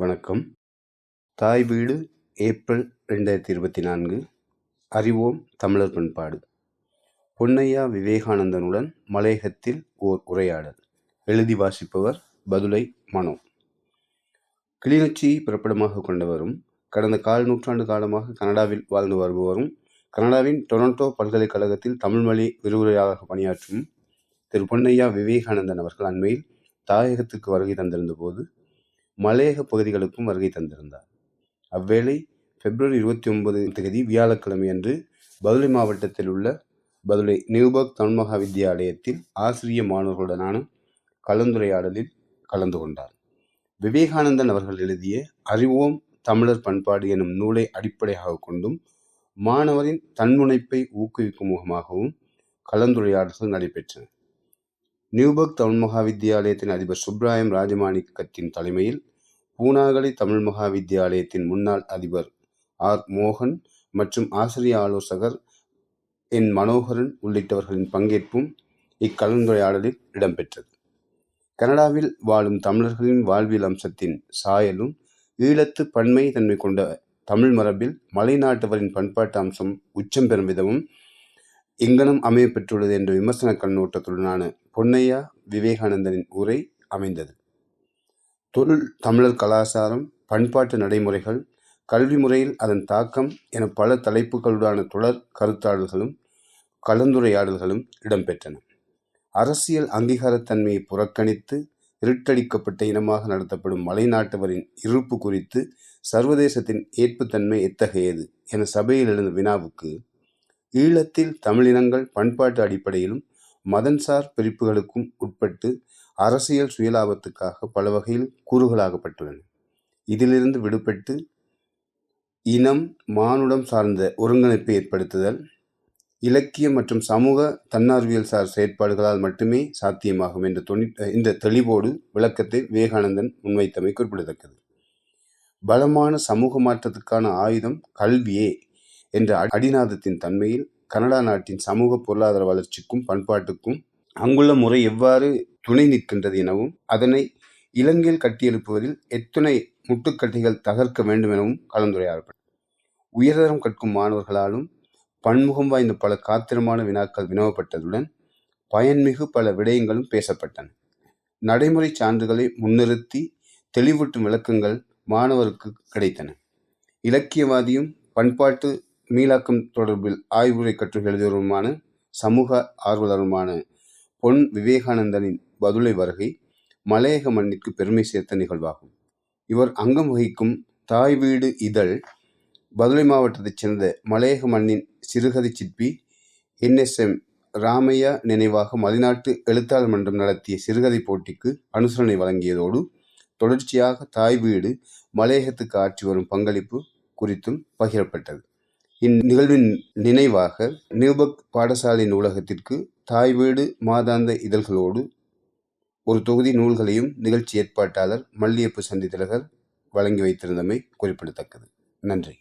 வணக்கம். தாய் வீடு ஏப்ரல் ரெண்டாயிரத்தி இருபத்தி நான்கு. அறிவோம் தமிழர் பண்பாடு. பொன்னையா விவேகானந்தனுடன் மலையகத்தில் ஓர் உரையாடல். எழுதி வாசிப்பவர் பதுலை மனோ. கிளிநொச்சியை பிறப்பிடமாக கொண்டவரும் கடந்த கால் நூற்றாண்டு காலமாக கனடாவில் வாழ்ந்து வருபவரும் கனடாவின் டொரண்டோ பல்கலைக்கழகத்தில் தமிழ்மொழி விரிவுரையாளராக பணியாற்றும் திரு பொன்னையா விவேகானந்தன் அவர்கள் அண்மையில் தாயகத்துக்கு வருகை தந்திருந்த போது மலையக பகுதிகளுக்கும் வருகை தந்திருந்தார். அவ்வேளை பிப்ரவரி இருபத்தி ஒன்பது தேதி வியாழக்கிழமை அன்று பதுளை மாவட்டத்தில் உள்ள பதுளை நியூபர்க் தன்மகா வித்யாலயத்தில் வித்தியாலயத்தில் ஆசிரிய மாணவர்களுடனான கலந்துரையாடலில் கலந்து கொண்டார். விவேகானந்தன் அவர்கள் எழுதிய அறிவோம் தமிழர் பண்பாடு எனும் நூலை அடிப்படையாக கொண்டும் மாணவரின் தன்முனைப்பை ஊக்குவிக்கும் முகமாகவும் கலந்துரையாடல்கள் நடைபெற்றன. நியூபர்க் தமிழ் மகாவித்தியாலயத்தின் அதிபர் சுப்ராயம் ராஜமாணிக்கத்தின் தலைமையில் பூனாகலை தமிழ் மகாவித்தியாலயத்தின் முன்னாள் அதிபர் ஆர். மோகன் மற்றும் ஆசிரிய ஆலோசகர் என். மனோகரன் உள்ளிட்டவர்களின் பங்கேற்பும் இக்கலந்துரையாடலில் இடம்பெற்றது. கனடாவில் வாழும் தமிழர்களின் வாழ்வியல் அம்சத்தின் சாயலும் ஈழத்து பன்மை தன்மை கொண்ட தமிழ் மரபில் மலைநாட்டவரின் பண்பாட்டு அம்சம் உச்சம் பெறும் விதமும் இங்கனம் அமையப்பெற்றுள்ளது என்ற விமர்சன கண்ணோட்டத்துடனான பொன்னையா விவேகானந்தனின் உரை அமைந்தது. தொழில் தமிழர் கலாச்சாரம் பண்பாட்டு நடைமுறைகள் கல்வி முறையில் அதன் தாக்கம் என பல தலைப்புகளுடான தொடர் கருத்தாடல்களும் கலந்துரையாடல்களும் இடம்பெற்றன. அரசியல் அங்கீகாரத்தன்மையை புறக்கணித்து இருட்டடிக்கப்பட்ட இனமாக நடத்தப்படும் மலைநாட்டவரின் இருப்பு குறித்து சர்வதேசத்தின் ஏற்புத்தன்மை எத்தகையது என சபையில் எழுந்த வினாவுக்கு ஈழத்தில் தமிழினங்கள் பண்பாட்டு அடிப்படையிலும் மதன்சார் பிரிப்புகளுக்கும் உட்பட்டு அரசியல் சுயலாபத்துக்காக பல வகையில் கூறுகளாகப்பட்டுள்ளன. இதிலிருந்து விடுபட்டு இனம் மானுடம் சார்ந்த ஒருங்கிணைப்பை ஏற்படுத்துதல் இலக்கியம் மற்றும் சமூக தன்னார்வியல் சார் செயற்பாடுகளால் மட்டுமே சாத்தியமாகும் என்ற தொனி இந்த தெளிவோடு விளக்கத்தை விவேகானந்தன் முன்வைத்தமை குறிப்பிடத்தக்கது. பலமான சமூக மாற்றத்துக்கான ஆயுதம் கல்வியே. என்ற அடிநாதத்தின் தன்மையில் கனடா நாட்டின் சமூக பொருளாதார வளர்ச்சிக்கும் பண்பாட்டுக்கும் அங்குள்ள முறை எவ்வாறு துணை நிற்கின்றது எனவும் அதனை இலங்கையில் கட்டியெழுப்புவதில் எத்துணை முட்டுக்கட்டைகள் தகர்க்க வேண்டும் எனவும் கலந்துரையாடப்பட்டது. உயர்தரம் கற்கும் மாணவர்களாலும் பன்முகம் வாய்ந்த பல காத்திரமான வினாக்கள் வினவப்பட்டதுடன் பயன்மிகு பல விடயங்களும் பேசப்பட்டன. நடைமுறை சான்றுகளை முன்னிறுத்தி தெளிவூட்டும் விளக்கங்கள் மாணவருக்கு கிடைத்தன. இலக்கியவாதியும் பண்பாட்டு மீளாக்கம் தொடர்பில் ஆய்வுரை கற்று எழுதியவருமான சமூக ஆர்வலருமான பொன் விவேகானந்தனின் பதுளை வருகை மலையக மண்ணிற்கு பெருமை சேர்த்த நிகழ்வாகும். இவர் அங்கம் வகிக்கும் தாய் வீடு இதழ் பதுளை மாவட்டத்தைச் சேர்ந்த மலையக மண்ணின் சிறுகதை சிற்பி என்எஸ்எம் ராமையா நினைவாக மலைநாட்டு எழுத்தாளர் மன்றம் நடத்திய சிறுகதை போட்டிக்கு அனுசரணை வழங்கியதோடு தொடர்ச்சியாக தாய் வீடு மலையகத்துக்கு ஆற்றி வரும் பங்களிப்பு குறித்தும் பகிரப்பட்டது. இந்நிகழ்வின் நினைவாக நியூபக் பாடசாலை நூலகத்திற்கு தாய் வீடு மாதாந்த இதழ்களோடு ஒரு தொகுதி நூல்களையும் நிகழ்ச்சி ஏற்பாட்டாளர் மல்லியப்பு சந்தித்திலகர் வழங்கி வைத்திருந்தமை குறிப்பிடத்தக்கது. நன்றி.